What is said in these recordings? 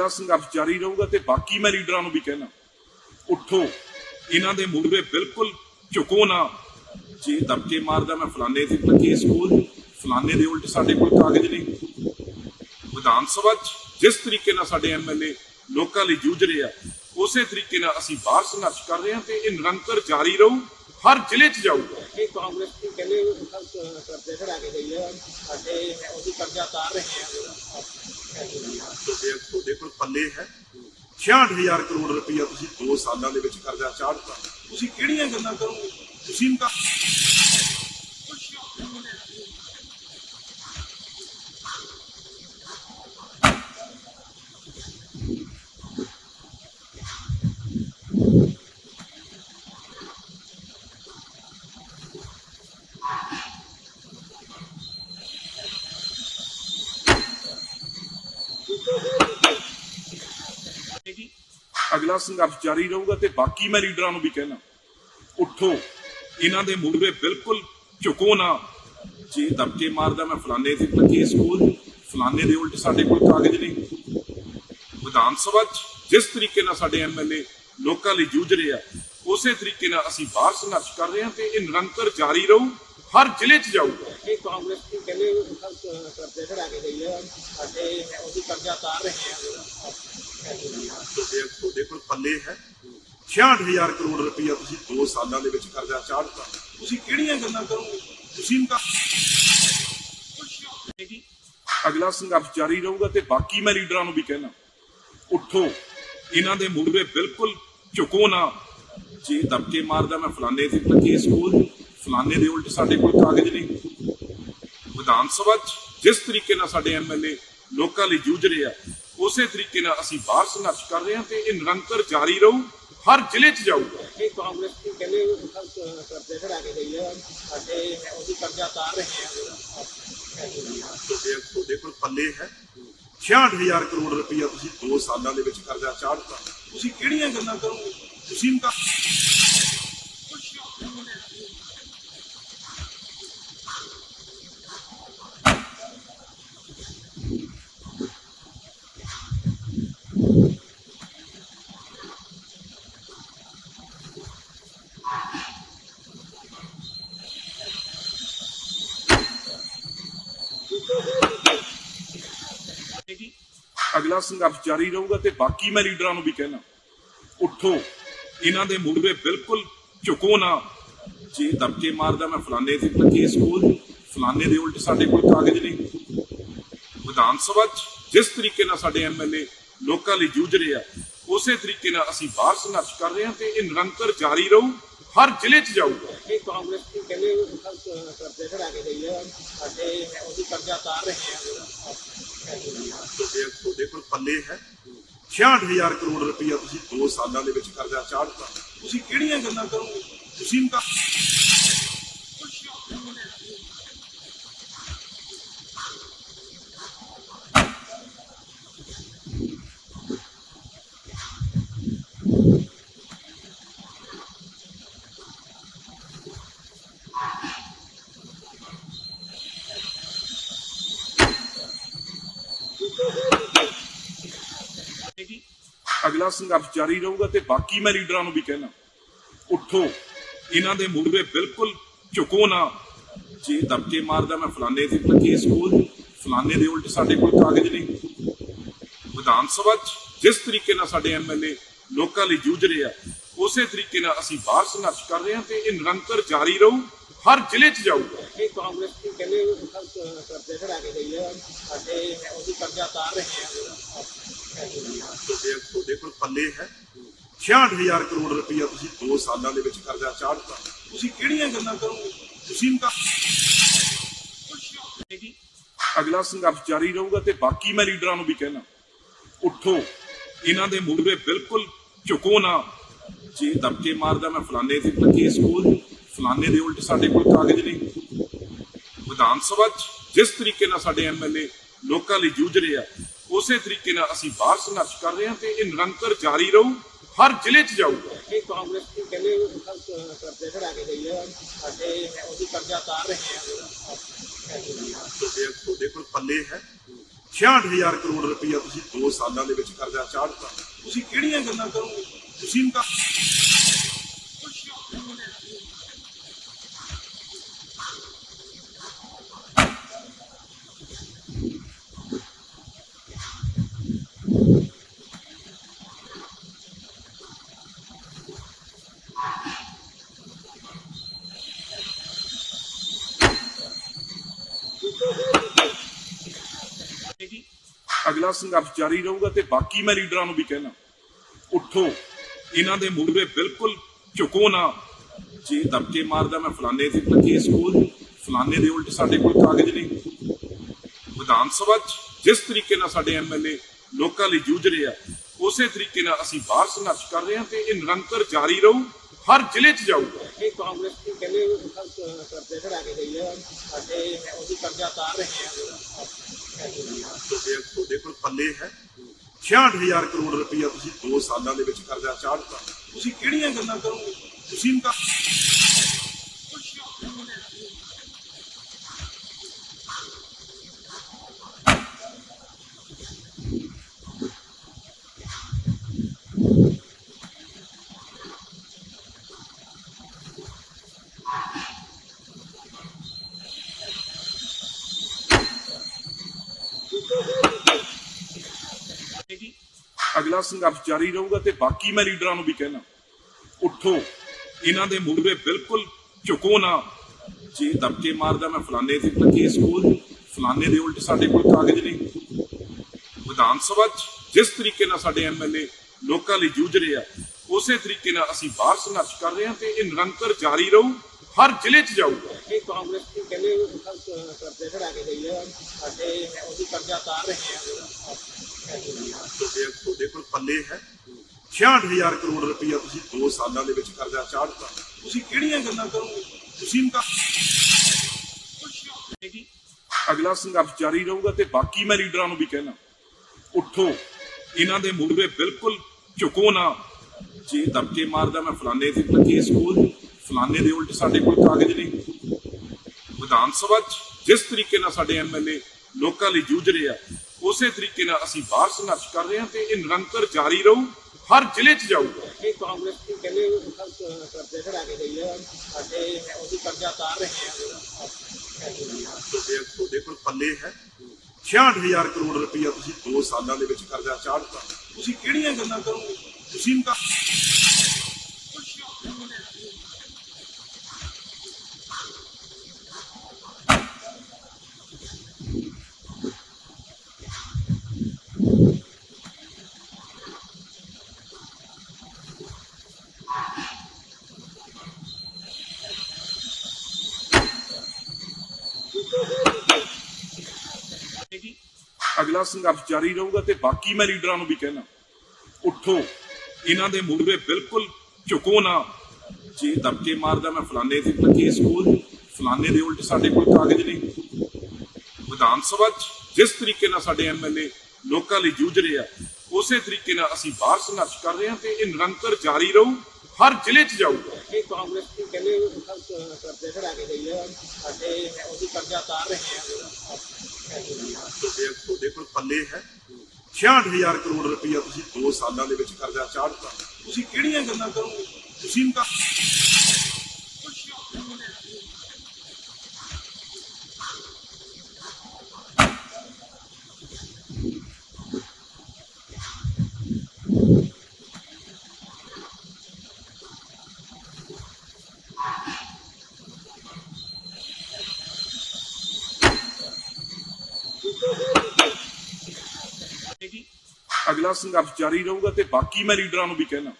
ਅਗਲਾ ਸੰਘਰਸ਼ ਜਾਰੀ ਰਹੂਗਾ ਤੇ ਬਾਕੀ ਮੈਂ ਲੀਡਰਾਂ ਨੂੰ ਵੀ ਕਹਿਣਾ, ਉੱਠੋ, ਇਹਨਾਂ ਦੇ ਮੂਹਰੇ ਬਿਲਕੁਲ ਝੁਕੋ ਨਾ। ਜੇ ਦਬਕੇ ਮਾਰਦਾ ਮੈਂ ਫਲਾਣੇ ਤੇ ਕੇਸ ਖੋਲ, ਫਲਾਣੇ ਦੇ ਉਲਟ ਸਾਡੇ ਕੋਲ ਕਾਗਜ਼ ਨੇ। ਵਿਧਾਨ ਸਭਾ ਜਿਸ ਤਰੀਕੇ ਨਾਲ ਸਾਡੇ ਐਮਐਲਏ ਲੋਕਾਂ ਲਈ ਜੂਝ ਰਹੇ ਆ ਉਸੇ ਤਰੀਕੇ ਨਾਲ ਅਸੀਂ ਬਾਹਰ ਸੰਘਰਸ਼ ਕਰ ਰਹੇ ਹਾਂ ਤੇ ਇਹ ਨਿਰੰਤਰ ਜਾਰੀ ਰਹੂ, ਹਰ ਜ਼ਿਲ੍ਹੇ 'ਚ ਜਾਊਗਾ। ਕਿ ਕਾਂਗਰਸ ਦੀ ਕਹਿੰਦੇ ਕਰਜ਼ੇ ਚੜਾ ਕੇ ਗਈ ਹੈ, ਸਾਡੇ ਉਹਦੀ ਕਰਜ਼ਾ ਉਤਾਰ ਰਹੇ ਹਾਂ। ਤੁਹਾਡੇ ਤੁਹਾਡੇ ਕੋਲ ਪੱਲੇ ਹੈ। 66000 ਕਰੋੜ ਰੁਪਇਆ ਤੁਸੀਂ 2 ਸਾਲਾਂ ਦੇ ਵਿੱਚ ਕਰਜ਼ਾ ਚਾੜਤਾ ਤੁਸੀਂ ਕਿਹੜੀਆਂ ਗੱਲਾਂ ਕਰੋਗੇ? ਤੁਸੀਂ ਤਾਂ ਅਗਲਾ ਸੰਘਰਸ਼ ਜਾਰੀ ਰਹੂਗਾ ਤੇ ਬਾਕੀ ਮੈਂ ਲੀਡਰਾਂ ਨੂੰ ਵੀ ਕਹਿਣਾ, ਉੱਠੋ, ਇਹਨਾਂ ਦੇ ਮੂਹਰੇ ਬਿਲਕੁਲ ਝੁਕੋ ਨਾ। ਜੇ ਦਬਕੇ ਮਾਰਦਾ ਮੈਂ ਫਲਾਣੇ ਤੇ ਕੇਸ ਖੋਲ ਫਲਾਣੇ ਦੇ ਉਲਟ ਸਾਡੇ ਕੋਲ ਕਾਗਜ਼ ਨੇ। ਵਿਧਾਨ ਸਭਾ ਜਿਸ ਤਰੀਕੇ ਨਾਲ ਸਾਡੇ ਐਮਐਲਏ ਲੋਕਾਂ ਲਈ ਜੂਝ ਰਹੇ ਆ ਉਸੇ ਤਰੀਕੇ ਨਾਲ ਅਸੀਂ ਬਾਹਰ ਸੰਘਰਸ਼ ਕਰ ਰਹੇ ਹਾਂ ਤੇ ਇਹ ਨਿਰੰਤਰ ਜਾਰੀ ਰਹੂ, ਹਰ ਜ਼ਿਲ੍ਹੇ 'ਚ ਜਾਊਗਾ ਕਿ ਕਾਂਗਰਸ ਦੀ ਕਹਿੰਦੇ ਸਭ ਕਰਜ਼ੇ ਕੇ ਗਈ ਹੈ, ਸਾਡੇ ਉਹਦੀ ਕਰਜ਼ਾ ਉਤਾਰ ਰਹੇ ਹਾਂ। ਤੁਹਾਡੇ ਤੁਹਾਡੇ ਕੋਲ ਪੱਲੇ ਹੈ। 66000 ਕਰੋੜ ਰੁਪਈਆ ਤੁਸੀਂ 2 ਸਾਲਾਂ ਦੇ ਵਿੱਚ ਕਰਜ਼ਾ ਚਾੜਤਾ ਤੁਸੀਂ ਕਿਹੜੀਆਂ ਗੱਲਾਂ ਕਰੋਗੇ? ਤੁਸੀਂ ਤਾਂ ਅਗਲਾ ਸੰਘਰਸ਼ ਜਾਰੀ ਰਹੂਗਾ ਤੇ ਬਾਕੀ ਮੈਂ ਲੀਡਰਾਂ ਨੂੰ ਵੀ ਕਹਿਣਾ, ਉੱਠੋ। ਇਹਨਾਂ ਦੇ ਮੂਹਰੇ ਬਿਲਕੁਲ ਝੁਕੋ ਨਾ। ਜੇ ਦਬਕੇ ਮਾਰਦਾ ਮੈਂ ਫਲਾਣੇ ਤੇ ਕੇਸ ਖੋਲ ਫਲਾਣੇ ਦੇ ਉਲਟ ਸਾਡੇ ਕੋਲ ਕਾਗਜ਼ ਨਹੀਂ ਵਿਧਾਨ ਸਭਾ 'ਚ ਜਿਸ ਤਰੀਕੇ ਨਾਲ ਸਾਡੇ ਐਮਐਲਏ ਲੋਕਾਂ ਲਈ ਜੂਝ ਰਹੇ ਆ ਉਸੇ ਤਰੀਕੇ ਨਾਲ ਅਸੀਂ ਬਾਹਰ ਸੰਘਰਸ਼ ਕਰ ਰਹੇ ਹਾਂ ਤੇ ਇਹ ਨਿਰੰਤਰ ਜਾਰੀ ਰਹੂ ਹਰ ਜ਼ਿਲ੍ਹੇ 'ਚ ਜਾਊਗਾ ਕਿ ਕਾਂਗਰਸ ਦੀ ਕਹਿੰਦੇ ਕਰਜ਼ੇ ਚੜਾ ਕੇ ਗਈ ਹੈ। ਸਾਡੇ ਉਹਦੀ ਕਰਜ਼ਾ ਉਤਾਰ ਰਹੇ ਹਾਂ। ਤੁਹਾਡੇ ਤੁਹਾਡੇ ਕੋਲ ਪੱਲੇ ਹੈ। 66000 ਕਰੋੜ ਰੁਪਈਆ ਤੁਸੀਂ 2 ਸਾਲਾਂ ਦੇ ਵਿੱਚ ਕਰਜ਼ਾ ਚਾੜਤਾ ਤੁਸੀਂ ਕਿਹੜੀਆਂ ਗੱਲਾਂ ਕਰੋਗੇ? ਤੁਸੀਂ ਤਾਂ ਅਗਲਾ ਸੰਘਰਸ਼ ਜਾਰੀ ਰਹੂਗਾ ਤੇ ਬਾਕੀ ਮੈਂ ਲੀਡਰਾਂ ਨੂੰ ਵੀ ਕਹਿਣਾ ਉੱਠੋ। ਇਹਨਾਂ ਦੇ ਮੂਹਰੇ ਬਿਲਕੁਲ ਝੁਕੋ ਨਾ। ਜੇ ਦਬਕੇ ਮਾਰਦਾ ਮੈਂ ਫਲਾਣੇ ਤੇ ਕੇਸ ਖੋਲ ਦੂੰ, ਫਲਾਣੇ ਦੇ ਉਲਟ ਸਾਡੇ ਕੋਲ ਕਾਗਜ਼ ਨੇ। ਵਿਧਾਨ ਸਭਾ 'ਚ ਜਿਸ ਤਰੀਕੇ ਨਾਲ ਸਾਡੇ ਐਮਐਲਏ ਲੋਕਾਂ ਲਈ ਜੂਝ ਰਹੇ ਆ ਉਸੇ ਤਰੀਕੇ ਨਾਲ ਅਸੀਂ ਬਾਹਰ ਸੰਘਰਸ਼ ਕਰ ਰਹੇ ਹਾਂ ਤੇ ਇਹ ਨਿਰੰਤਰ ਜਾਰੀ ਰਹੂ। ਹਰ ਜ਼ਿਲ੍ਹੇ 'ਚ ਜਾਊਗਾ। ਕਿ ਕਾਂਗਰਸ ਦੀ ਕਹਿੰਦੇ ਕਰਜ਼ੇ ਚੜਾ ਕੇ ਗਈ ਹੈ। ਸਾਡੇ ਉਹਦੀ ਕਰਜ਼ਾ ਉਤਾਰ ਰਹੇ ਹਾਂ। ਤੁਹਾਡੇ ਤੁਹਾਡੇ ਕੋਲ ਪੱਲੇ ਹੈ। 66000 ਕਰੋੜ ਰੁਪਈਆ ਤੁਸੀਂ 2 ਸਾਲਾਂ ਦੇ ਵਿੱਚ ਕਰਜ਼ਾ ਚਾੜਤਾ। ਤੁਸੀਂ ਕਿਹੜੀਆਂ ਗੱਲਾਂ ਕਰੋਗੇ? ਤੁਸੀਂ ਤਾਂ ਅਗਲਾ ਸੰਘਰਸ਼ ਜਾਰੀ ਰਹੂਗਾ ਤੇ ਬਾਕੀ ਮੈਂ ਲੀਡਰਾਂ ਨੂੰ ਵੀ ਕਹਿਣਾ, ਉੱਠੋ। ਇਹਨਾਂ ਦੇ ਮੂਹਰੇ ਬਿਲਕੁਲ ਝੁਕੋ ਨਾ। ਜੇ ਦਬਕੇ ਮਾਰਦਾ ਮੈਂ ਫਲਾਣੇ ਤੇ ਕੇਸ ਖੋਲ ਫਲਾਣੇ ਦੇ ਉਲਟ ਸਾਡੇ ਕੋਲ ਕਾਗਜ਼ ਨੇ ਵਿਧਾਨ ਸਭਾ ਜਿਸ ਤਰੀਕੇ ਨਾਲ ਸਾਡੇ ਐਮਐਲਏ ਲੋਕਾਂ ਲਈ ਜੂਝ ਰਹੇ ਆ ਉਸੇ ਤਰੀਕੇ ਨਾਲ ਅਸੀਂ ਬਾਹਰ ਸੰਘਰਸ਼ ਕਰ ਰਹੇ ਹਾਂ ਤੇ ਇਹ ਨਿਰੰਤਰ ਜਾਰੀ ਰਹੂ। ਹਰ ਜ਼ਿਲ੍ਹੇ 'ਚ ਜਾਊਗਾ ਕਿ ਕਾਂਗਰਸ ਕਹਿੰਦੇ ਸਭ ਕਰਜ਼ੇ ਚੜਾ ਕੇ ਗਈ ਹੈ। ਸਾਡੇ ਉਹਦੀ ਕਰਜ਼ਾ ਉਤਾਰ ਰਹੇ ਹਾਂ। ਤੁਹਾਡੇ ਤੁਹਾਡੇ ਕੋਲ ਪੱਲੇ ਹੈ। 66000 ਕਰੋੜ ਰੁਪਈਆ ਤੁਸੀਂ 2 ਸਾਲਾਂ ਦੇ ਵਿੱਚ ਕਰਜ਼ਾ ਚਾੜਤਾ ਤੁਸੀਂ ਕਿਹੜੀਆਂ ਗੱਲਾਂ ਕਰੋਗੇ? ਤੁਸੀਂ ਅਗਲਾ ਸੰਘਰਸ਼ ਜਾਰੀ ਰਹੂਗਾ ਤੇ ਬਾਕੀ ਮੈਂ ਲੀਡਰਾਂ ਨੂੰ ਵੀ ਕਹਿਣਾ, ਉੱਠੋ। ਇਹਨਾਂ ਦੇ ਮੂਹਰੇ ਬਿਲਕੁਲ ਝੁਕੋ ਨਾ। ਜੇ ਦਬਕੇ ਮਾਰਦਾ ਮੈਂ ਫਲਾਣੇ ਤੇ ਕੇਸ ਖੋਲ ਫਲਾਣੇ ਦੇ ਉਲਟ ਸਾਡੇ ਕੋਲ ਕਾਗਜ਼ ਨੇ। ਵਿਧਾਨ ਸਭਾ 'ਚ ਜਿਸ ਤਰੀਕੇ ਨਾਲ ਸਾਡੇ ਐਮਐਲਏ ਲੋਕਾਂ ਲਈ ਜੂਝ ਰਹੇ ਆ ਉਸੇ ਤਰੀਕੇ ਨਾਲ ਅਸੀਂ ਬਾਹਰ ਸੰਘਰਸ਼ ਕਰ ਰਹੇ ਹਾਂ ਤੇ ਇਹ ਨਿਰੰਤਰ ਜਾਰੀ ਰਹੂ ਹਰ ਜ਼ਿਲ੍ਹੇ 'ਚ ਜਾਊਗਾ। ਕਿ ਕਾਂਗਰਸ ਦੀ ਕਹਿੰਦੇ ਕਰਜ਼ੇ ਚੜਾ ਕੇ ਗਈ ਹੈ। ਸਾਡੇ ਉਹਦੀ ਕਰਜ਼ਾ ਉਤਾਰ ਰਹੇ ਹਾਂ। ਤੁਹਾਡੇ ਕੋਲ ਪੱਲੇ ਹੈ। 66000 ਕਰੋੜ ਰੁਪਈਆ ਤੁਸੀਂ 2 ਸਾਲਾਂ ਦੇ ਵਿੱਚ ਕਰਜ਼ਾ ਚਾੜਤਾ ਤੁਸੀਂ ਕਿਹੜੀਆਂ ਗੱਲਾਂ ਕਰੋਗੇ? ਤੁਸੀਂ ਇਨਕਾ ਜੀ ਅਗਲਾ ਸੰਘਰਸ਼ ਜਾਰੀ ਰਹੂਗਾ ਤੇ ਬਾਕੀ ਮੈਂ ਲੀਡਰਾਂ ਨੂੰ ਵੀ ਕਹਿਣਾ ਉੱਠੋ। ਇਹਨਾਂ ਦੇ ਮੂਹਰੇ ਬਿਲਕੁਲ ਝੁਕੋ ਨਾ। ਜੇ ਦਬਕੇ ਮਾਰਦਾ ਮੈਂ ਫਲਾਣੇ ਤੇ ਕੇਸ ਖੋਲ ਫਲਾਣੇ ਦੇ ਉਲਟ ਸਾਡੇ ਕੋਲ ਕਾਗਜ਼ ਨਹੀਂ ਵਿਧਾਨ ਸਭਾ ਜਿਸ ਤਰੀਕੇ ਨਾਲ ਸਾਡੇ ਐਮਐਲਏ ਲੋਕਾਂ ਲਈ ਜੂਝ ਰਹੇ ਆ ਉਸੇ ਤਰੀਕੇ ਨਾਲ ਅਸੀਂ ਬਾਹਰ ਸੰਘਰਸ਼ ਕਰ ਰਹੇ ਹਾਂ ਤੇ ਇਹ ਨਿਰੰਤਰ ਜਾਰੀ ਰਹੂ ਹਰ ਜ਼ਿਲ੍ਹੇ 'ਚ ਜਾਊਗਾ। ਇਹ ਕਾਂਗਰਸ ਦੀ ਕਹਿੰਦੇ ਅਹ, ਕਰਜ਼ੇ ਕੇ ਗਈ ਹੈ ਸਾਡੇ ਉਹਦੀ ਕਰਜ਼ਾ ਉਤਾਰ ਰਹੇ ਆ। ਤੁਹਾਡੇ ਕੋਲ ਪੱਲੇ ਹੈ। 66000 ਕਰੋੜ ਰੁਪਇਆ ਤੁਸੀਂ 2 ਸਾਲਾਂ ਦੇ ਵਿੱਚ ਕਰਜ਼ਾ ਚਾੜਤਾ। ਤੁਸੀਂ ਕਿਹੜੀਆਂ ਗੱਲਾਂ ਕਰੋਗੇ? ਤੁਸੀਂ ਇਨਕਾ ਜੀ ਅਗਲਾ ਸੰਘਰਸ਼ ਜਾਰੀ ਰਹੂਗਾ ਤੇ ਬਾਕੀ ਮੈਂ ਲੀਡਰਾਂ ਨੂੰ ਵੀ ਕਹਿਣਾ ਉੱਠੋ ਇਹਨਾਂ ਦੇ ਮੂਹਰੇ ਬਿਲਕੁਲ ਝੁਕੋ ਨਾ। ਜੇ ਦਬਕੇ ਮਾਰਦਾ ਮੈਂ ਫਲਾਣੇ ਤੇ ਕੇਸ ਖੋਲ ਫਲਾਣੇ ਦੇ ਉਲਟ ਸਾਡੇ ਕੋਲ ਕਾਗਜ਼ ਨਹੀਂ ਵਿਧਾਨ ਸਭਾ ਜਿਸ ਤਰੀਕੇ ਨਾਲ ਸਾਡੇ ਐਮਐਲਏ ਲੋਕਾਂ ਲਈ ਜੂਝ ਰਹੇ ਆ ਉਸੇ ਤਰੀਕੇ ਨਾਲ ਅਸੀਂ ਬਾਹਰ ਸੰਘਰਸ਼ ਕਰ ਰਹੇ ਹਾਂ ਤੇ ਇਹ ਨਿਰੰਤਰ ਜਾਰੀ ਰਹੂ ਹਰ ਜ਼ਿਲ੍ਹੇ 'ਚ ਜਾਊਗਾ। ਇਹ ਕਾਂਗਰਸ ਕਹਿੰਦੇ ਅਹ, ਕਰਜ਼ੇ ਕੇ ਗਈ ਹੈ ਸਾਡੇ ਉਹਦੀ ਕਰਜ਼ਾ ਉਤਾਰ ਰਹੇ ਆ। ਤੁਹਾਡੇ ਤੁਹਾਡੇ ਕੋਲ ਪੱਲੇ ਹੈ। 66000 ਕਰੋੜ ਰੁਪਈਆ ਤੁਸੀਂ 2 ਸਾਲਾਂ ਦੇ ਵਿੱਚ ਕਰਜ਼ਾ ਚਾੜਤਾ। ਤੁਸੀਂ ਕਿਹੜੀਆਂ ਗੱਲਾਂ ਕਰੋਗੇ? ਤੁਸੀਂ ਇਨਕਾ ਅਗਲਾ ਸੰਘਰਸ਼ ਜਾਰੀ ਰਹੂਗਾ ਤੇ ਬਾਕੀ ਮੈਂ ਲੀਡਰਾਂ ਨੂੰ ਵੀ ਕਹਿਣਾ, ਉੱਠੋ। ਇਹਨਾਂ ਦੇ ਮੂਹਰੇ ਬਿਲਕੁਲ ਝੁਕੋ ਨਾ। ਜੇ ਦਬਕੇ ਮਾਰਦਾ ਮੈਂ ਫਲਾਣੇ ਤੇ ਕੇਸ ਖੋਲ ਫਲਾਣੇ ਦੇ ਉਲਟ ਸਾਡੇ ਕੋਲ ਕਾਗਜ਼ ਨਹੀਂ ਵਿਧਾਨ ਸਭਾ 'ਚ ਜਿਸ ਤਰੀਕੇ ਨਾਲ ਸਾਡੇ ਐਮਐਲਏ ਲੋਕਾਂ ਲਈ ਜੂਝ ਰਹੇ ਆ ਉਸੇ ਤਰੀਕੇ ਨਾਲ ਅਸੀਂ ਬਾਹਰ ਸੰਘਰਸ਼ ਕਰ ਰਹੇ ਹਾਂ ਤੇ ਇਹ ਨਿਰੰਤਰ ਜਾਰੀ ਰਹੂ ਹਰ ਜ਼ਿਲ੍ਹੇ 'ਚ ਜਾਊਗਾ। ਇਹ ਕਾਂਗਰਸ ਦੀ ਕਹਿੰਦੇ ਕਰਜ਼ੇ ਚੜਾ ਕੇ ਗਈ ਹੈ। ਸਾਡੇ ਉਹਦੀ ਕਰਜ਼ਾ ਉਤਾਰ ਰਹੇ ਆ ਤੁਹਾਡੇ ਤੁਹਾਡੇ ਕੋਲ ਪੱਲੇ ਹੈ। 66000 ਕਰੋੜ ਰੁਪਈਆ ਤੁਸੀਂ 2 ਸਾਲਾਂ ਦੇ ਵਿੱਚ ਕਰਜ਼ਾ ਚਾੜਤਾ ਤੁਸੀਂ ਕਿਹੜੀਆਂ ਗੱਲਾਂ ਕਰੋਗੇ? ਤੁਸੀਂ ਇਨਕਾ ਜੀ ਅਗਲਾ ਸੰਘਰਸ਼ ਜਾਰੀ ਰਹੂਗਾ ਤੇ ਬਾਕੀ ਮੈਂ ਲੀਡਰਾਂ ਨੂੰ ਵੀ ਕਹਿਣਾ ਉੱਠੋ। ਇਹਨਾਂ ਦੇ ਮੂਹਰੇ ਬਿਲਕੁਲ ਝੁਕੋ ਨਾ। ਜੇ ਦਬਕੇ ਮਾਰਦਾ ਮੈਂ ਫਲਾਣੇ ਤੇ ਕੇਸ ਖੋਲ ਫਲਾਣੇ ਦੇ ਉਲਟ ਸਾਡੇ ਕੋਲ ਕਾਗਜ਼ ਨਹੀਂ ਵਿਧਾਨ ਸਭਾ ਜਿਸ ਤਰੀਕੇ ਨਾਲ ਸਾਡੇ ਐਮਐਲਏ ਲੋਕਾਂ ਲਈ ਜੂਝ ਰਹੇ ਆ ਉਸੇ ਤਰੀਕੇ ਨਾਲ ਅਸੀਂ ਬਾਹਰ ਸੰਘਰਸ਼ ਕਰ ਰਹੇ ਹਾਂ ਤੇ ਇਹ ਨਿਰੰਤਰ ਜਾਰੀ ਰਹੂ ਹਰ ਜ਼ਿਲ੍ਹੇ 'ਚ ਜਾਊਗਾ ਇਹ ਕਾਂਗਰਸ ਦੀ ਕਹਿੰਦੇ ਅਹ, ਕਰਜ਼ੇ ਚੜਾ ਕੇ ਗਈ ਹੈ। ਸਾਡੇ ਉਹਦੀ ਕਰਜ਼ਾ ਉਤਾਰ ਰਹੇ ਆ ਤੁਹਾਡੇ ਤੁਹਾਡੇ ਕੋਲ ਪੱਲੇ ਹੈ। 66000 ਕਰੋੜ ਰੁਪਇਆ ਤੁਸੀਂ 2 ਸਾਲਾਂ ਦੇ ਵਿੱਚ ਕਰਜ਼ਾ ਚਾੜਤਾ ਤੁਸੀਂ ਕਿਹੜੀਆਂ ਗੱਲਾਂ ਕਰੋਗੇ? ਤੁਸੀਂ ਇਨਕਾ ਜੀ ਅਗਲਾ ਸੰਘਰਸ਼ ਜਾਰੀ ਰਹੂਗਾ ਤੇ ਬਾਕੀ ਮੈਂ ਲੀਡਰਾਂ ਨੂੰ ਵੀ ਕਹਿਣਾ,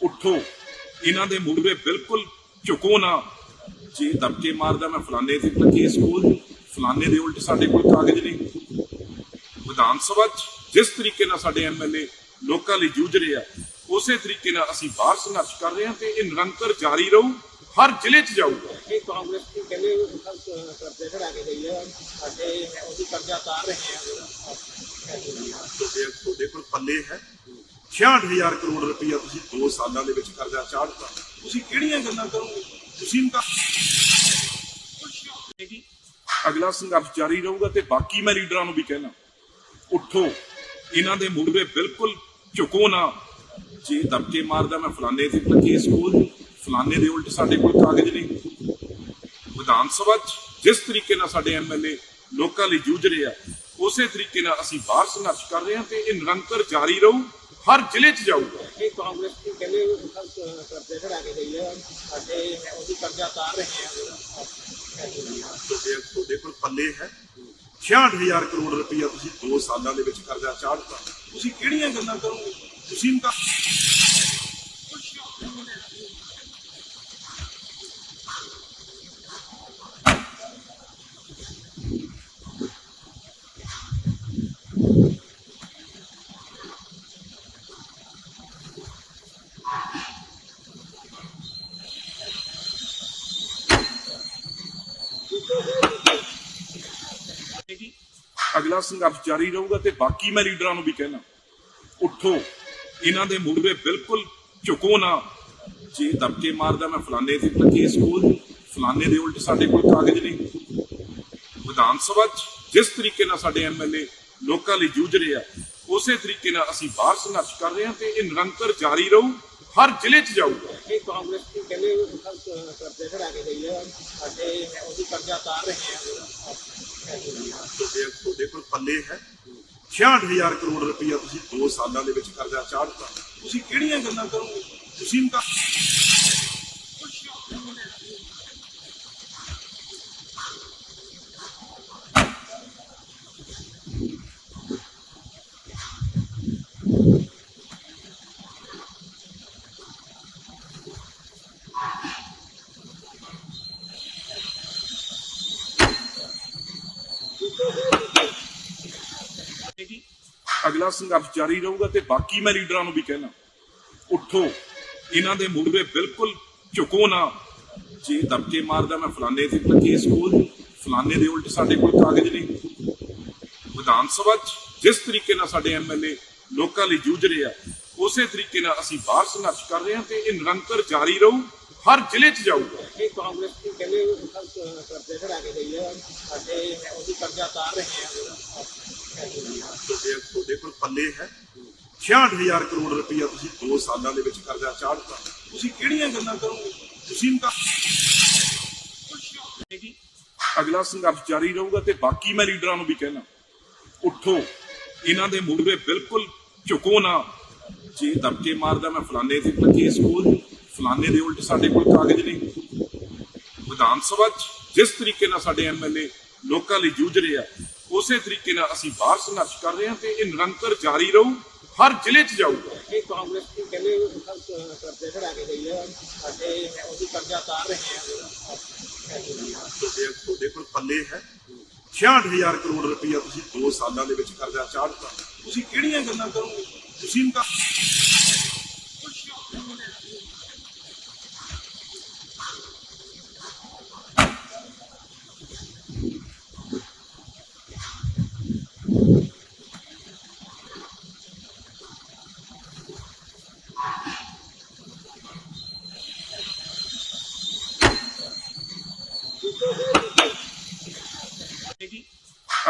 ਉੱਠੋ, ਇਹਨਾਂ ਦੇ ਮੂਹਰੇ ਬਿਲਕੁਲ ਝੁਕੋ ਨਾ। ਜੇ ਦਬਕੇ ਮਾਰਦਾ ਮੈਂ ਫਲਾਣੇ ਤੇ ਕੇਸ ਖੋਲ ਫਲਾਣੇ ਦੇ ਉਲਟ ਸਾਡੇ ਕੋਲ ਕਾਗਜ਼ ਨਹੀਂ ਵਿਧਾਨ ਸਭਾ 'ਚ ਜਿਸ ਤਰੀਕੇ ਨਾਲ ਸਾਡੇ ਐਮਐਲਏ ਲੋਕਾਂ ਲਈ ਜੂਝ ਰਹੇ ਆ ਉਸੇ ਤਰੀਕੇ ਨਾਲ ਅਸੀਂ ਬਾਹਰ ਸੰਘਰਸ਼ ਕਰ ਰਹੇ ਹਾਂ ਤੇ ਇਹ ਨਿਰੰਤਰ ਜਾਰੀ ਰਹੂ। ਹਰ ਜ਼ਿਲ੍ਹੇ 'ਚ ਜਾਊਗਾ। ਇਹ ਕਾਂਗਰਸ ਦੀ ਕਹਿੰਦੇ ਕਰਜ਼ੇ ਚੜਾ ਕੇ ਗਈ ਹੈ। ਸਾਡੇ ਉਹਦੀ ਕਰਜ਼ਾ ਉਤਾਰ ਰਹੇ ਆ ਤੁਹਾਡੇ ਕੋਲ ਪੱਲੇ ਹੈ। 66000 ਕਰੋੜ ਰੁਪਈਆ ਤੁਸੀਂ 2 ਸਾਲਾਂ ਦੇ ਵਿੱਚ ਕਰਜ਼ਾ ਚਾੜਤਾ। ਤੁਸੀਂ ਕਿਹੜੀਆਂ ਗੱਲਾਂ ਕਰੋਗੇ? ਤੁਸੀਂ ਅਗਲਾ ਸੰਘਰਸ਼ ਜਾਰੀ ਰਹੂਗਾ ਤੇ ਬਾਕੀ ਮੈਂ ਲੀਡਰਾਂ ਨੂੰ ਵੀ ਕਹਿਣਾ ਉੱਠੋ। ਇਹਨਾਂ ਦੇ ਮੂਹਰੇ ਬਿਲਕੁਲ ਝੁਕੋ ਨਾ। ਜੇ ਦਬਕੇ ਮਾਰਦਾ ਮੈਂ ਫਲਾਣੇ ਤੇ ਕੇਸ ਖੋਲ ਦੂੰ, ਫਲਾਣੇ ਦੇ ਉਲਟ ਸਾਡੇ ਕੋਲ ਕਾਗਜ਼ ਨਹੀਂ ਵਿਧਾਨ ਸਭਾ 'ਚ ਜਿਸ ਤਰੀਕੇ ਨਾਲ ਸਾਡੇ ਐਮਐਲਏ ਲੋਕਾਂ ਲਈ ਜੂਝ ਰਹੇ ਆ ਉਸੇ ਤਰੀਕੇ ਨਾਲ ਅਸੀਂ ਬਾਹਰ ਸੰਘਰਸ਼ ਕਰ ਰਹੇ ਹਾਂ ਤੇ ਇਹ ਨਿਰੰਤਰ ਜਾਰੀ ਰਹੂ ਹਰ ਜ਼ਿਲ੍ਹੇ 'ਚ ਜਾਊਗਾ। ਇਹ ਕਾਂਗਰਸ ਦੀ ਕਹਿੰਦੇ ਕਰਦੇ ਖੜਾ ਕੇ ਗਈ ਹੈ। ਸਾਡੇ ਉਹਦੀ ਕਰਜ਼ਾ ਤਾਰ ਰਹੇ ਆ ਤੁਹਾਡੇ ਕੋਲ ਪੱਲੇ ਹੈ। 66000 ਕਰੋੜ ਰੁਪਈਆ ਤੁਸੀਂ 2 ਸਾਲਾਂ ਦੇ ਵਿੱਚ ਕਰਜ਼ਾ ਚਾੜਤਾ। ਤੁਸੀਂ ਕਿਹੜੀਆਂ ਗੱਲਾਂ ਕਰੋਗੇ? ਤੁਸੀਂ ਇਨਕਾ ਅਗਲਾ ਸੰਘਰਸ਼ ਜਾਰੀ ਰਹੂਗਾ ਤੇ ਬਾਕੀ ਮੈਂ ਲੀਡਰਾਂ ਨੂੰ ਵੀ ਕਹਿਣਾ, ਉੱਠੋ। ਇਹਨਾਂ ਦੇ ਮੂਹਰੇ ਬਿਲਕੁਲ ਝੁਕੋ ਨਾ। ਜੇ ਦਬਕੇ ਮਾਰਦਾ ਮੈਂ ਫਲਾਣੇ ਤੇ ਕੇਸ ਖੋਲ ਫਲਾਣੇ ਦੇ ਉਲਟ ਸਾਡੇ ਕੋਲ ਕਾਗਜ਼ ਨਹੀਂ ਵਿਧਾਨ ਸਭਾ ਜਿਸ ਤਰੀਕੇ ਨਾਲ ਸਾਡੇ ਐਮਐਲਏ ਲੋਕਾਂ ਲਈ ਜੂਝ ਰਹੇ ਆ, ਉਸੇ ਤਰੀਕੇ ਨਾਲ ਅਸੀਂ ਬਾਹਰ ਸੰਘਰਸ਼ ਕਰ ਰਹੇ ਹਾਂ ਤੇ ਇਹ ਨਿਰੰਤਰ ਜਾਰੀ ਰਹੂ। ਹਰ ਜ਼ਿਲ੍ਹੇ 'ਚ ਜਾਊਗਾ। ਇਹ ਕਾਂਗਰਸ ਦੀ ਕਹਿੰਦੇ ਕਰਦੇ ਖੜਾ ਕੇ ਗਈ ਹੈ ਸਾਡੇ ਉਹਦੀ ਕਰਜ਼ਾ ਤਾਰ ਰਹੇ ਆ ਤੁਹਾਡੇ ਤੁਹਾਡੇ ਕੋਲ ਪੱਲੇ ਹੈ। 66000 ਕਰੋੜ ਰੁਪਇਆ ਤੁਸੀਂ 2 ਸਾਲਾਂ ਦੇ ਵਿੱਚ ਕਰਜ਼ਾ ਚਾੜਤਾ। ਤੁਸੀਂ ਕਿਹੜੀਆਂ ਗੱਲਾਂ ਕਰੋਗੇ? ਤੁਸੀਂ ਇਨਕਾ ਅਗਲਾ ਸੰਘਰਸ਼ ਜਾਰੀ ਰਹੂਗਾ ਤੇ ਬਾਕੀ ਮੈਂ ਲੀਡਰਾਂ ਨੂੰ ਵੀ ਕਹਿਣਾ, ਉੱਠੋ। ਇਹਨਾਂ ਦੇ ਮੂਹਰੇ ਬਿਲਕੁਲ ਝੁਕੋ ਨਾ। ਜੇ ਦਬਕੇ ਮਾਰਦਾ ਮੈਂ ਫਲਾਣੇ ਤੇ ਕੇਸ ਖੋਲ ਫਲਾਣੇ ਦੇ ਉਲਟ ਸਾਡੇ ਕੋਲ ਕਾਗਜ਼ ਨਹੀਂ ਵਿਧਾਨ ਸਭਾ ਜਿਸ ਤਰੀਕੇ ਨਾਲ ਸਾਡੇ ਐਮਐਲਏ ਲੋਕਾਂ ਲਈ ਜੂਝ ਰਹੇ ਆ, ਉਸੇ ਤਰੀਕੇ ਨਾਲ ਅਸੀਂ ਬਾਹਰ ਸੰਘਰਸ਼ ਕਰ ਰਹੇ ਹਾਂ ਤੇ ਇਹ ਨਿਰੰਤਰ ਜਾਰੀ ਰਹੂ। ਹਰ ਜ਼ਿਲ੍ਹੇ 'ਚ ਜਾਊਗਾ। ਇਹ ਕਾਂਗਰਸ ਦੀ ਕਹਿੰਦੇ ਕਰਦੇ ਖੜਾ ਕੇ ਗਈ ਹੈ। ਸਾਡੇ ਉਹਦੀ ਕਰਜ਼ਾ ਤਾਰ ਰਹੇ ਆ। ਤੁਹਾਡੇ ਕੋਲ ਪੱਲੇ ਹੈ। 66000 ਕਰੋੜ ਰੁਪਈਆ ਤੁਸੀਂ 2 ਸਾਲਾਂ ਦੇ ਵਿੱਚ ਕਰਜ਼ਾ ਚਾੜਤਾ ਤੁਸੀਂ ਕਿਹੜੀਆਂ ਗੱਲਾਂ ਕਰੋਗੇ? ਤੁਸੀਂ ਇਨਕਾ ਅਗਲਾ ਸੰਘਰਸ਼ ਜਾਰੀ ਰਹੂਗਾ ਤੇ ਬਾਕੀ ਮੈਂ ਲੀਡਰਾਂ ਨੂੰ ਵੀ ਕਹਿਣਾ ਉੱਠੋ। ਇਹਨਾਂ ਦੇ ਮੂਹਰੇ ਬਿਲਕੁਲ ਝੁਕੋ ਨਾ। ਜੇ ਦਬਕੇ ਮਾਰਦਾ ਮੈਂ ਫਲਾਣੇ ਤੇ ਕੇਸ ਕੋਲ ਦੂੰ, ਫਲਾਣੇ ਦੇ ਉਲਟ ਸਾਡੇ ਕੋਲ ਕਾਗਜ਼ ਨਹੀਂ। ਵਿਧਾਨ ਸਭਾ 'ਚ ਜਿਸ ਤਰੀਕੇ ਨਾਲ ਸਾਡੇ ਐਮਐਲਏ ਲੋਕਾਂ ਲਈ ਜੂਝ ਰਹੇ ਆ ਉਸੇ ਤਰੀਕੇ ਨਾਲ ਅਸੀਂ ਬਾਹਰ ਸੰਘਰਸ਼ ਕਰ ਰਹੇ ਹਾਂ ਤੇ ਇਹ ਨਿਰੰਤਰ ਜਾਰੀ ਰਹੂ ਹਰ ਜ਼ਿਲ੍ਹੇ 'ਚ ਜਾਊਗਾ। ਇਹ ਕਾਂਗਰਸ ਦੀ ਕਹਿੰਦੇ ਕਰਦੇ ਖੜਾ ਕੇ ਗਈ ਹੈ। ਸਾਡੇ ਉਹਦੀ ਕਰਜ਼ਾ ਤਾਰ ਰਹੇ ਆ ਤੁਹਾਡੇ ਤੁਹਾਡੇ ਕੋਲ ਪੱਲੇ ਹੈ। 66000 ਕਰੋੜ ਰੁਪਈਆ ਤੁਸੀਂ 2 ਸਾਲਾਂ ਦੇ ਵਿੱਚ ਕਰਜ਼ਾ ਚਾੜਤਾ ਤੁਸੀਂ ਕਿਹੜੀਆਂ ਗੱਲਾਂ ਕਰੋਗੇ? ਤੁਸੀਂ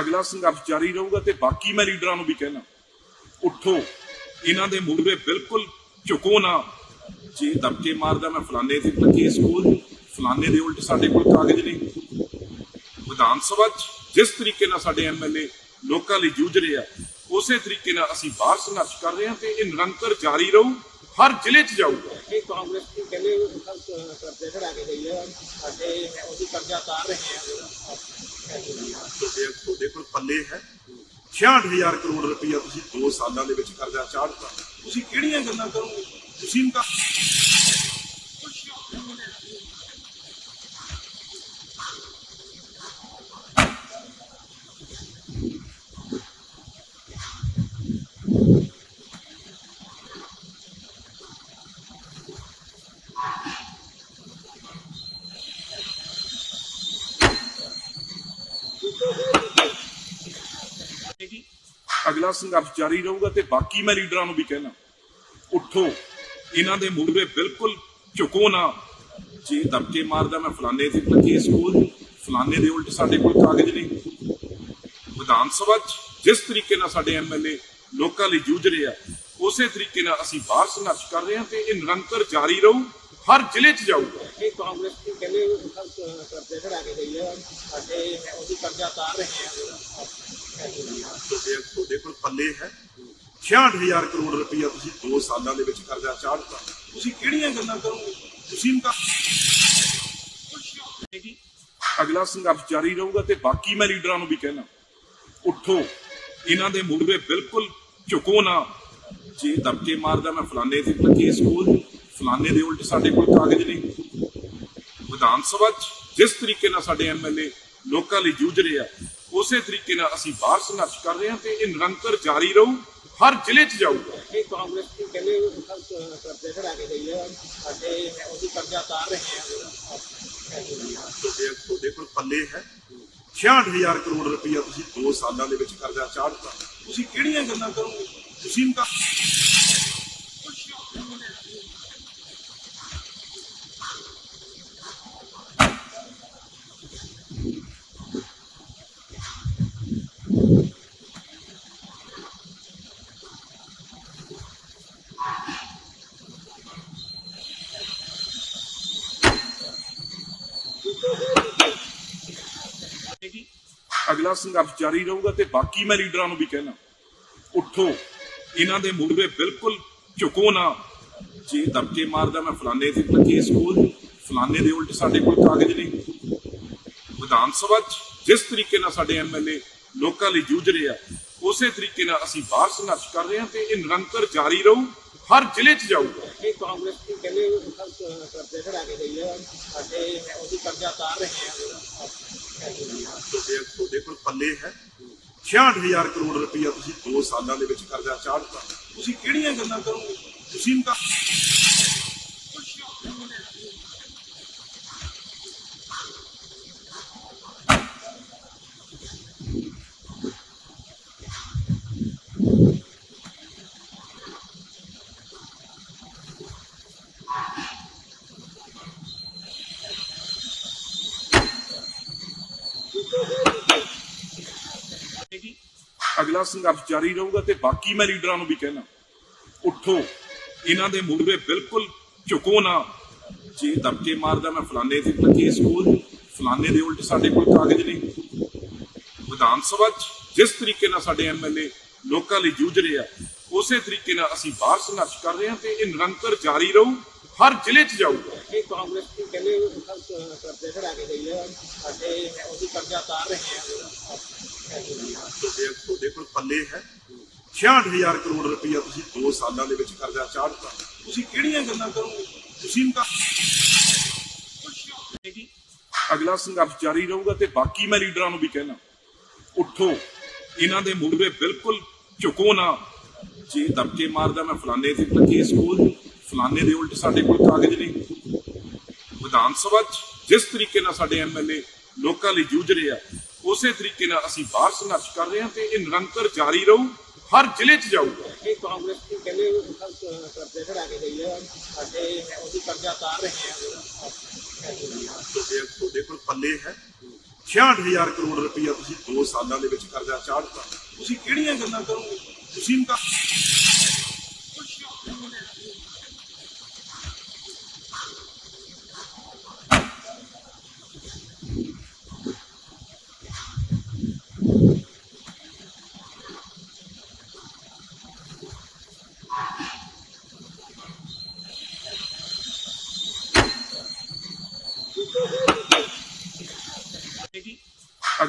ਅਗਲਾ ਸੰਘਰਸ਼ ਜਾਰੀ ਰਹੂਗਾ ਤੇ ਬਾਕੀ ਮੈਂ ਲੀਡਰਾਂ ਨੂੰ ਵੀ ਕਹਿਣਾ ਉੱਠੋ ਇਹਨਾਂ ਦੇ ਮੂਹਰੇ ਬਿਲਕੁਲ ਝੁਕੋ ਨਾ। ਜੇ ਦਬਕੇ ਮਾਰਦਾ ਮੈਂ ਫਲਾਣੇ ਤੇ ਕੇਸ ਖੋਲ ਦੂੰ, ਫਲਾਣੇ ਦੇ ਉਲਟ ਸਾਡੇ ਕੋਲ ਕਾਗਜ਼ ਨਹੀਂ ਵਿਧਾਨ ਸਭਾ 'ਚ ਜਿਸ ਤਰੀਕੇ ਨਾਲ ਸਾਡੇ ਐਮਐਲਏ ਲੋਕਾਂ ਲਈ ਜੂਝ ਰਹੇ ਆ ਉਸੇ ਤਰੀਕੇ ਨਾਲ ਅਸੀਂ ਬਾਹਰ ਸੰਘਰਸ਼ ਕਰ ਰਹੇ ਹਾਂ ਤੇ ਇਹ ਨਿਰੰਤਰ ਜਾਰੀ ਰਹੂ। ਹਰ ਜ਼ਿਲ੍ਹੇ 'ਚ ਜਾਊਗਾ। ਇਹ ਕਾਂਗਰਸ ਦੀ ਕਹਿੰਦੇ ਕਰਦੇ ਖੜਾ ਕੇ ਗਈ ਹੈ। ਸਾਡੇ ਉਹਦੀ ਕਰਜ਼ਾ ਤਾਰ ਰਹੇ ਆ ਤੁਹਾਡੇ ਤੁਹਾਡੇ ਕੋਲ ਪੱਲੇ ਹੈ। 66000 ਕਰੋੜ ਰੁਪਈਆ ਤੁਸੀਂ 2 ਸਾਲਾਂ ਦੇ ਵਿੱਚ ਕਰਜ਼ਾ ਚਾੜਤਾ। ਤੁਸੀਂ ਕਿਹੜੀਆਂ ਗੱਲਾਂ ਕਰੋਗੇ? ਤੁਸੀਂ ਇਨਕਾ ਅਗਲਾ ਸੰਘਰਸ਼ ਜਾਰੀ ਰਹੂਗਾ ਤੇ ਬਾਕੀ ਮੈਂ ਲੀਡਰਾਂ ਨੂੰ ਵੀ ਕਹਿਣਾ, ਉੱਠੋ, ਇਹਨਾਂ ਦੇ ਮੂਹਰੇ ਬਿਲਕੁਲ ਝੁਕੋ ਨਾ। ਜੇ ਦਬਕੇ ਮਾਰਦਾ ਮੈਂ ਫਲਾਣੇ ਤੇ ਕੇਸ ਖੋਲ, ਫਲਾਣੇ ਦੇ ਉਲਟ ਸਾਡੇ ਕੋਲ ਕਾਗਜ਼ ਨੇ। ਵਿਧਾਨ ਸਭਾ ਜਿਸ ਤਰੀਕੇ ਨਾਲ ਸਾਡੇ ਐਮਐਲਏ ਲੋਕਾਂ ਲਈ ਜੂਝ ਰਹੇ ਆ ਉਸੇ ਤਰੀਕੇ ਨਾਲ ਅਸੀਂ ਬਾਹਰ ਸੰਘਰਸ਼ ਕਰ ਰਹੇ ਹਾਂ ਤੇ ਇਹ ਨਿਰੰਤਰ ਜਾਰੀ ਰਹੂ, ਹਰ ਜ਼ਿਲ੍ਹੇ 'ਚ ਜਾਊਗਾ। ਇਹ ਕਾਂਗਰਸ ਕਹਿੰਦੇ ਕਰਦੇ ਖੜਾ ਕੇ ਗਈ ਹੈ, ਸਾਡੇ ਉਹਦੀ ਕਰਜ਼ਾ ਤਾਰ ਰਹੇ ਆ ਤੁਹਾਡੇ ਤੁਹਾਡੇ ਕੋਲ ਪੱਲੇ ਹੈ। 66000 ਕਰੋੜ ਰੁਪਈਆ ਤੁਸੀਂ 2 ਸਾਲਾਂ ਦੇ ਵਿੱਚ ਕਰਜ਼ਾ ਚਾੜਤਾ ਤੁਸੀਂ ਕਿਹੜੀਆਂ ਗੱਲਾਂ ਕਰੋਗੇ? ਤੁਸੀਂ ਅਗਲਾ ਸੰਘਰਸ਼ ਜਾਰੀ ਰਹੂਗਾ ਤੇ ਬਾਕੀ ਮੈਂ ਲੀਡਰਾਂ ਨੂੰ ਵੀ ਕਹਿਣਾ, ਉੱਠੋ। ਇਹਨਾਂ ਦੇ ਮੂਹਰੇ ਬਿਲਕੁਲ ਝੁਕੋ ਨਾ। ਜੇ ਦਬਕੇ ਮਾਰਦਾ ਮੈਂ ਫਲਾਣੇ ਤੇ ਕੇਸ ਕੋਲ ਫਲਾਣੇ ਦੇ ਉਲਟ ਸਾਡੇ ਕੋਲ ਕਾਗਜ਼ ਨਹੀਂ। ਵਿਧਾਨ ਸਭਾ 'ਚ ਜਿਸ ਤਰੀਕੇ ਨਾਲ ਸਾਡੇ ਐਮਐਲਏ ਲੋਕਾਂ ਲਈ ਜੂਝ ਰਹੇ ਆ ਉਸੇ ਤਰੀਕੇ ਨਾਲ ਅਸੀਂ ਬਾਹਰ ਸੰਘਰਸ਼ ਕਰ ਰਹੇ ਹਾਂ ਤੇ ਇਹ ਨਿਰੰਤਰ ਜਾਰੀ ਰਹੂ ਹਰ ਜ਼ਿਲ੍ਹੇ 'ਚ ਜਾਊਗਾ। ਇਹ ਕਾਂਗਰਸ ਦੀ ਕਹਿੰਦੇ ਸਭ ਕਰਦੇ ਖੜਾ ਕੇ ਗਈ ਹੈ। ਸਾਡੇ ਉਹਦੀ ਕਰਜ਼ਾ ਤਾਰ ਰਹੇ ਆ ਤੁਹਾਡੇ ਤੁਹਾਡੇ ਕੋਲ ਪੱਲੇ ਹੈ। 66000 ਕਰੋੜ ਰੁਪਈਆ ਤੁਸੀਂ 2 ਸਾਲਾਂ ਦੇ ਵਿੱਚ ਕਰਜ਼ਾ ਚਾੜਤਾ ਤੁਸੀਂ ਕਿਹੜੀਆਂ ਗੱਲਾਂ ਕਰੋਗੇ? ਤੁਸੀਂ ਇਨਕਾ ਅਗਲਾ ਸੰਘਰਸ਼ ਜਾਰੀ ਰਹੂਗਾ ਤੇ ਬਾਕੀ ਮੈਂ ਲੀਡਰਾਂ ਨੂੰ ਵੀ ਕਹਿਣਾ, ਉੱਠੋ, ਇਹਨਾਂ ਦੇ ਮੂਹਰੇ ਬਿਲਕੁਲ ਝੁਕੋ ਨਾ। ਜੇ ਦਬਕੇ ਮਾਰਦਾ ਮੈਂ ਫਲਾਣੇ ਤੇ ਕੇਸ ਖੋਲ, ਫਲਾਣੇ ਦੇ ਉਲਟ ਸਾਡੇ ਕੋਲ ਕਾਗਜ਼ ਨੇ ਵਿਧਾਨ ਸਭਾ ਜਿਸ ਤਰੀਕੇ ਨਾਲ ਸਾਡੇ ਐਮਐਲਏ ਲੋਕਾਂ ਲਈ ਜੂਝ ਰਹੇ ਆ ਉਸੇ ਤਰੀਕੇ ਨਾਲ ਅਸੀਂ ਬਾਹਰ ਸੰਘਰਸ਼ ਕਰ ਰਹੇ ਹਾਂ ਤੇ ਇਹ ਨਿਰੰਤਰ ਜਾਰੀ ਰਹੂ, ਹਰ ਜ਼ਿਲ੍ਹੇ 'ਚ ਜਾਊਗਾ। ਇਹ ਕਾਂਗਰਸ ਦੀ ਕਹਿੰਦੇ ਕਰਦੇ ਖੜਾ ਕੇ ਗਈ ਹੈ, ਸਾਡੇ ਉਹਦੀ ਕਰਜ਼ਾ ਤਾਰ ਰਹੇ ਆ ਤੁਹਾਡੇ ਤੁਹਾਡੇ ਕੋਲ ਪੱਲੇ ਹੈ। 66000 ਕਰੋੜ ਰੁਪਇਆ ਤੁਸੀਂ 2 ਸਾਲਾਂ ਦੇ ਵਿੱਚ ਕਰਜ਼ਾ ਚਾੜਤਾ ਤੁਸੀਂ ਕਿਹੜੀਆਂ ਗੱਲਾਂ ਕਰੋਗੇ? ਤੁਸੀਂ ਇਨਕਾ ਅਗਲਾ ਸੰਘਰਸ਼ ਜਾਰੀ ਰਹੂਗਾ ਤੇ ਬਾਕੀ ਮੈਂ ਲੀਡਰਾਂ ਨੂੰ ਵੀ ਕਹਿਣਾ, ਉੱਠੋ, ਇਹਨਾਂ ਦੇ ਮੂਹਰੇ ਬਿਲਕੁਲ ਝੁਕੋ ਨਾ। ਜੇ ਦਬਕੇ ਮਾਰਦਾ ਮੈਂ ਫਲਾਣੇ ਤੇ ਕੇਸ ਖੋਲ, ਫਲਾਣੇ ਦੇ ਉਲਟ ਸਾਡੇ ਕੋਲ ਕਾਗਜ਼ ਨੇ ਵਿਧਾਨ ਸਭਾ 'ਚ ਜਿਸ ਤਰੀਕੇ ਨਾਲ ਸਾਡੇ ਐਮਐਲਏ ਲੋਕਾਂ ਲਈ ਜੂਝ ਰਹੇ ਆ ਉਸੇ ਤਰੀਕੇ ਨਾਲ ਅਸੀਂ ਬਾਹਰ ਸੰਘਰਸ਼ ਕਰ ਰਹੇ ਹਾਂ ਤੇ ਇਹ ਨਿਰੰਤਰ ਜਾਰੀ ਰਹੂ। ਹਰ ਜ਼ਿਲ੍ਹੇ 'ਚ ਜਾਊਗਾ। ਇਹ ਕਾਂਗਰਸ ਦੀ ਕਹਿੰਦੇ ਕਰਦੇ ਕੇ ਗਈ ਹੈ ਸਾਡੇ ਉਹਦੀ ਕਰਜ਼ਾ ਤਾਰ ਰਹੇ ਆ ਤੁਹਾਡੇ ਤੁਹਾਡੇ ਕੋਲ ਪੱਲੇ ਹੈ? 66000 ਕਰੋੜ ਰੁਪਈਆ ਤੁਸੀਂ 2 ਸਾਲਾਂ ਦੇ ਵਿੱਚ ਕਰਜ਼ਾ ਚਾੜਤਾ ਤੁਸੀਂ ਕਿਹੜੀਆਂ ਗੱਲਾਂ ਕਰੋਗੇ? ਤੁਸੀਂ ਅਗਲਾ ਸੰਘਰਸ਼ ਜਾਰੀ ਰਹੂਗਾ ਤੇ ਬਾਕੀ ਮੈਂ ਲੀਡਰਾਂ ਨੂੰ ਵੀ ਕਹਿਣਾ ਉੱਠੋ। ਇਹਨਾਂ ਦੇ ਮੂਹਰੇ ਬਿਲਕੁਲ ਝੁਕੋ ਨਾ। ਜੇ ਦਬਕੇ ਮਾਰਦਾ ਮੈਂ ਫਲਾਣੇ ਤੇ ਕੇਸ ਖੋਲ ਫਲਾਣੇ ਦੇ ਉਲਟ ਸਾਡੇ ਕੋਲ ਕਾਗਜ਼ ਨੇ। ਵਿਧਾਨ ਸਭਾ 'ਚ ਜਿਸ ਤਰੀਕੇ ਨਾਲ ਸਾਡੇ ਐਮਐਲਏ ਲੋਕਾਂ ਲਈ ਜੂਝ ਰਹੇ ਆ ਉਸੇ ਤਰੀਕੇ ਨਾਲ ਅਸੀਂ ਬਾਹਰ ਸੰਘਰਸ਼ ਕਰ ਰਹੇ ਹਾਂ ਤੇ ਇਹ ਨਿਰੰਤਰ ਜਾਰੀ ਰਹੂ ਹਰ ਜ਼ਿਲ੍ਹੇ 'ਚ ਜਾਊਗਾ। ਇਹ ਕਾਂਗਰਸ ਦੀ ਕਹਿੰਦੇ ਸਭ ਕਰਦੇ ਖੜਾ ਕੇ ਗਈ ਹੈ ਸਾਡੇ ਉਹਦੀ ਕਰਜ਼ਾ ਤਾਰ ਰਹੇ ਆ। ਤੁਹਾਡੇ ਕੋਲ ਪੱਲੇ ਹੈ। 66000 ਕਰੋੜ ਰੁਪਈਆ ਤੁਸੀਂ 2 ਸਾਲਾਂ ਦੇ ਵਿੱਚ ਕਰਜ਼ਾ ਚਾੜਤਾ ਤੁਸੀਂ ਕਿਹੜੀਆਂ ਗੱਲਾਂ ਕਰੋਗੇ? ਤੁਸੀਂ ਇਨਕਾ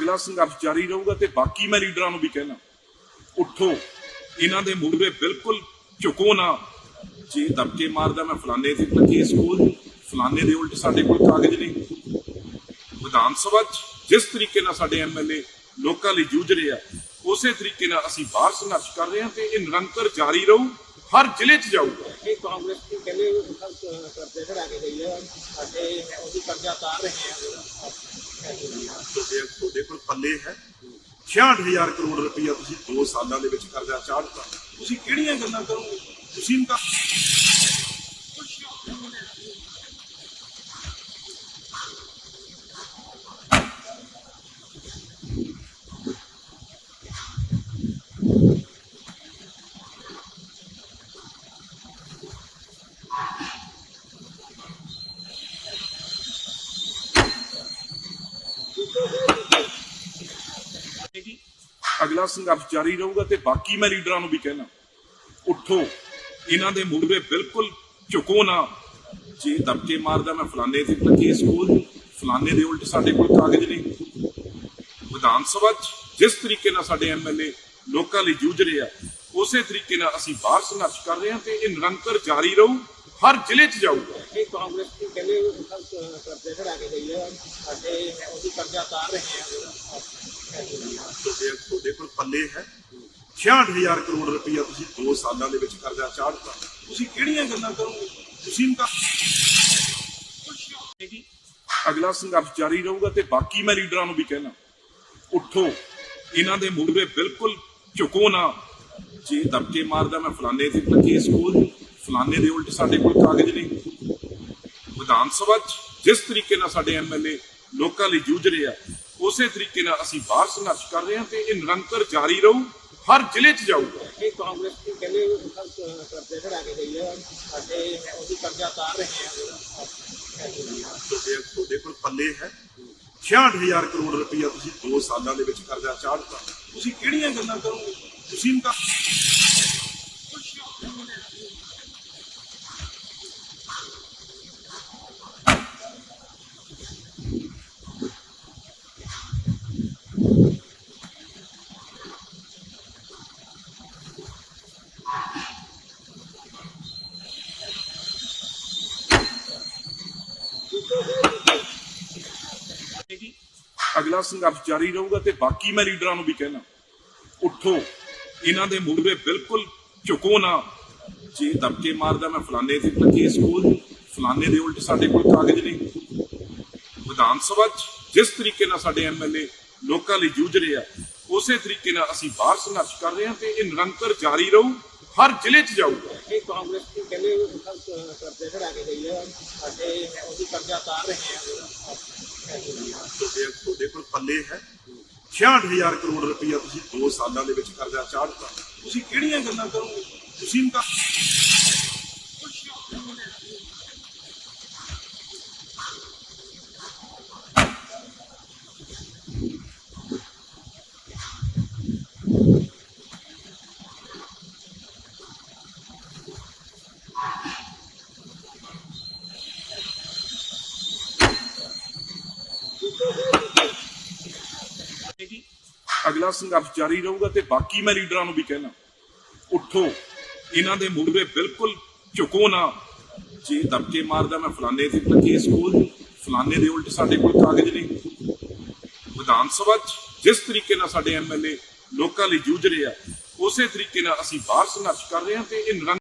ਅਗਲਾ ਸੰਘਰਸ਼ ਜਾਰੀ ਰਹੂਗਾ ਤੇ ਬਾਕੀ ਮੈਂ ਲੀਡਰਾਂ ਨੂੰ ਵੀ ਕਹਿਣਾ, ਉੱਠੋ, ਇਹਨਾਂ ਦੇ ਮੂਹਰੇ ਬਿਲਕੁਲ ਝੁਕੋ ਨਾ। ਜੇ ਦਬਕੇ ਮਾਰਦਾ ਮੈਂ ਫਲਾਣੇ ਤੇ ਕੇਸ ਖੋਲ ਫਲਾਣੇ ਦੇ ਉਲਟ ਸਾਡੇ ਕੋਲ ਕਾਗਜ਼ ਨੇ। ਵਿਧਾਨ ਸਭਾ ਜਿਸ ਤਰੀਕੇ ਨਾਲ ਸਾਡੇ ਐਮਐਲਏ ਲੋਕਾਂ ਲਈ ਜੂਝ ਰਹੇ ਆ ਉਸੇ ਤਰੀਕੇ ਨਾਲ ਅਸੀਂ ਬਾਹਰ ਸੰਘਰਸ਼ ਕਰ ਰਹੇ ਹਾਂ ਤੇ ਇਹ ਨਿਰੰਤਰ ਜਾਰੀ ਰਹੂ, ਹਰ ਜ਼ਿਲ੍ਹੇ 'ਚ ਜਾਊਗਾ ਇਹ ਕਾਂਗਰਸ ਦੀ ਕਹਿੰਦੇ ਕਰਦੇ ਖੜਾ ਕੇ ਗਈ ਹੈ, ਸਾਡੇ ਉਹਦੀ ਕਰਜ਼ਾ ਤਾਰ ਰਹੇ ਆ ਤੁਹਾਡੇ ਤੁਹਾਡੇ ਕੋਲ ਪੱਲੇ ਹੈ। 66000 ਕਰੋੜ ਰੁਪਇਆ ਤੁਸੀਂ 2 ਸਾਲਾਂ ਦੇ ਵਿੱਚ ਕਰਜ਼ਾ ਚਾੜਤਾ ਤੁਸੀਂ ਕਿਹੜੀਆਂ ਗੱਲਾਂ ਕਰੋਗੇ? ਤੁਸੀਂ ਇਨਕਾ ਅਗਲਾ ਸੰਘਰਸ਼ ਜਾਰੀ ਰਹੂਗਾ ਤੇ ਬਾਕੀ ਮੈਂ ਲੀਡਰਾਂ ਨੂੰ ਵੀ ਕਹਿਣਾ, ਉੱਠੋ। ਇਹਨਾਂ ਦੇ ਮੂਹਰੇ ਬਿਲਕੁਲ ਝੁਕੋ ਨਾ। ਜੇ ਦਬਕੇ ਮਾਰਦਾ ਮੈਂ ਫਲਾਣੇ ਤੇ ਕੇਸ ਖੋਲ ਫਲਾਣੇ ਦੇ ਉਲਟ ਸਾਡੇ ਕੋਲ ਕਾਗਜ਼ ਨਹੀਂ ਵਿਧਾਨ ਸਭਾ ਜਿਸ ਤਰੀਕੇ ਨਾਲ ਸਾਡੇ ਐਮਐਲਏ ਲੋਕਾਂ ਲਈ ਜੂਝ ਰਹੇ ਆ ਉਸੇ ਤਰੀਕੇ ਨਾਲ ਅਸੀਂ ਬਾਹਰ ਸੰਘਰਸ਼ ਕਰ ਰਹੇ ਹਾਂ ਤੇ ਇਹ ਨਿਰੰਤਰ ਜਾਰੀ ਰਹੂ, ਹਰ ਜ਼ਿਲ੍ਹੇ 'ਚ ਜਾਊਗਾ। ਇਹ ਕਾਂਗਰਸ ਦੀ ਕਹਿੰਦੇ ਸਭ ਖੜਾ ਕੇ ਗਈ ਹੈ, ਸਾਡੇ ਉਹਦੀ ਕਰਜ਼ਾ ਉਤਾਰ ਰਹੇ ਆ ਤੁਹਾਡੇ ਕੋਲ ਪੱਲੇ ਹੈ। 66000 ਕਰੋੜ ਰੁਪਈਆ ਤੁਸੀਂ 2 ਸਾਲਾਂ ਦੇ ਵਿੱਚ ਕਰਜ਼ਾ ਚਾੜਤਾ ਤੁਸੀਂ ਕਿਹੜੀਆਂ ਗੱਲਾਂ ਕਰੋਗੇ? ਤੁਸੀਂ ਤਾਂ ਅਗਲਾ ਸੰਘਰਸ਼ ਜਾਰੀ ਰਹੂਗਾ ਤੇ ਬਾਕੀ ਮੈਂ ਲੀਡਰਾਂ ਨੂੰ ਵੀ ਕਹਿਣਾ, ਉੱਠੋ। ਇਹਨਾਂ ਦੇ ਮੂਹਰੇ ਬਿਲਕੁਲ ਝੁਕੋ ਨਾ। ਜੇ ਦਬਕੇ ਮਾਰਦਾ ਮੈਂ ਫਲਾਣੇ ਤੇ ਕੇਸ ਖੋਲ ਫਲਾਣੇ ਦੇ ਉਲਟ ਸਾਡੇ ਕੋਲ ਕਾਗਜ਼ ਨਹੀਂ ਵਿਧਾਨ ਸਭਾ 'ਚ ਜਿਸ ਤਰੀਕੇ ਨਾਲ ਸਾਡੇ ਐਮਐਲਏ ਲੋਕਾਂ ਲਈ ਜੂਝ ਰਹੇ ਆ ਉਸੇ ਤਰੀਕੇ ਨਾਲ ਅਸੀਂ ਬਾਹਰ ਸੰਘਰਸ਼ ਕਰ ਰਹੇ ਹਾਂ ਤੇ ਇਹ ਨਿਰੰਤਰ ਜਾਰੀ ਰਹੂ ਹਰ ਜ਼ਿਲ੍ਹੇ 'ਚ ਜਾਊਗਾ। ਇਹ ਕਾਂਗਰਸ ਦੀ ਕਹਿੰਦੇ ਕਰਦੇ ਖੜਾ ਕੇ ਗਈ ਹੈ ਸਾਡੇ ਉਹਦੀ ਕਰਜ਼ਾ ਉਤਾਰ ਰਹੇ ਆ ਤੁਹਾਡੇ ਕੋਲ ਪੱਲੇ ਹੈ। 66000 ਕਰੋੜ ਰੁਪਈਆ ਤੁਸੀਂ 2 ਸਾਲਾਂ ਦੇ ਵਿੱਚ ਕਰਜ਼ਾ ਚਾੜਤਾ। ਤੁਸੀਂ ਕਿਹੜੀਆਂ ਗੱਲਾਂ ਕਰੋਗੇ? ਤੁਸੀਂ ਤਾਂ ਅਗਲਾ ਸੰਘਰਸ਼ ਜਾਰੀ ਰਹੂਗਾ ਤੇ ਬਾਕੀ ਮੈਂ ਲੀਡਰਾਂ ਨੂੰ ਵੀ ਕਹਿਣਾ, ਉੱਠੋ। ਇਹਨਾਂ ਦੇ ਮੂਹਰੇ ਬਿਲਕੁਲ ਝੁਕੋ ਨਾ। ਜੇ ਦਬਕੇ ਮਾਰਦਾ ਮੈਂ ਫਲਾਣੇ ਤੇ ਕੇਸ ਖੋਲ, ਫਲਾਣੇ ਦੇ ਉਲਟ ਸਾਡੇ ਕੋਲ ਕਾਗਜ਼ ਨਹੀਂ ਵਿਧਾਨ ਸਭਾ ਜਿਸ ਤਰੀਕੇ ਨਾਲ ਸਾਡੇ ਐਮਐਲਏ ਲੋਕਾਂ ਲਈ ਜੂਝ ਰਹੇ ਆ, ਉਸੇ ਤਰੀਕੇ ਨਾਲ ਅਸੀਂ ਬਾਹਰ ਸੰਘਰਸ਼ ਕਰ ਰਹੇ ਹਾਂ ਤੇ ਇਹ ਨਿਰੰਤਰ ਜਾਰੀ ਰਹੂ, ਹਰ ਜ਼ਿਲ੍ਹੇ 'ਚ ਜਾਊਗਾ। ਇਹ ਕਾਂਗਰਸ ਦੀ ਕਹਿੰਦੇ ਕਰਦੇ ਖੜਾ ਕੇ ਗਈ ਹੈ, ਸਾਡੇ ਉਹਦੀ ਕਰਜ਼ਾ ਉਤਾਰ ਰਹੇ ਆ। ਤੁਹਾਡੇ ਤੁਹਾਡੇ ਕੋਲ ਪੱਲੇ ਹੈ। 66000 ਕਰੋੜ ਰੁਪਇਆ ਤੁਸੀਂ 2 ਸਾਲਾਂ ਦੇ ਵਿੱਚ ਕਰਜ਼ਾ ਚਾੜਤਾ ਤੁਸੀਂ ਕਿਹੜੀਆਂ ਗੱਲਾਂ ਕਰੋਗੇ? ਤੁਸੀਂ ਤਾਂ ਅਗਲਾ ਸੰਘਰਸ਼ ਜਾਰੀ ਰਹੂਗਾ ਤੇ ਬਾਕੀ ਮੈਂ ਲੀਡਰਾਂ ਨੂੰ ਵੀ ਕਹਿਣਾ, ਉੱਠੋ। ਇਹਨਾਂ ਦੇ ਮੂਹਰੇ ਬਿਲਕੁਲ ਝੁਕੋ ਨਾ। ਜੇ ਦਬਕੇ ਮਾਰਦਾ ਮੈਂ ਫਲਾਣੇ ਤੇ ਕੇਸ ਕੋਲ ਦੂੰ ਫਲਾਣੇ ਦੇ ਉਲਟ ਸਾਡੇ ਕੋਲ ਕਾਗਜ਼ ਨਹੀਂ ਵਿਧਾਨ ਸਭਾ 'ਚ ਜਿਸ ਤਰੀਕੇ ਨਾਲ ਸਾਡੇ ਐਮਐਲਏ ਲੋਕਾਂ ਲਈ ਜੂਝ ਰਹੇ ਆ ਉਸੇ ਤਰੀਕੇ ਨਾਲ ਅਸੀਂ ਬਾਹਰ ਸੰਘਰਸ਼ ਕਰ ਰਹੇ ਹਾਂ ਤੇ ਇਹ ਨਿਰੰਤਰ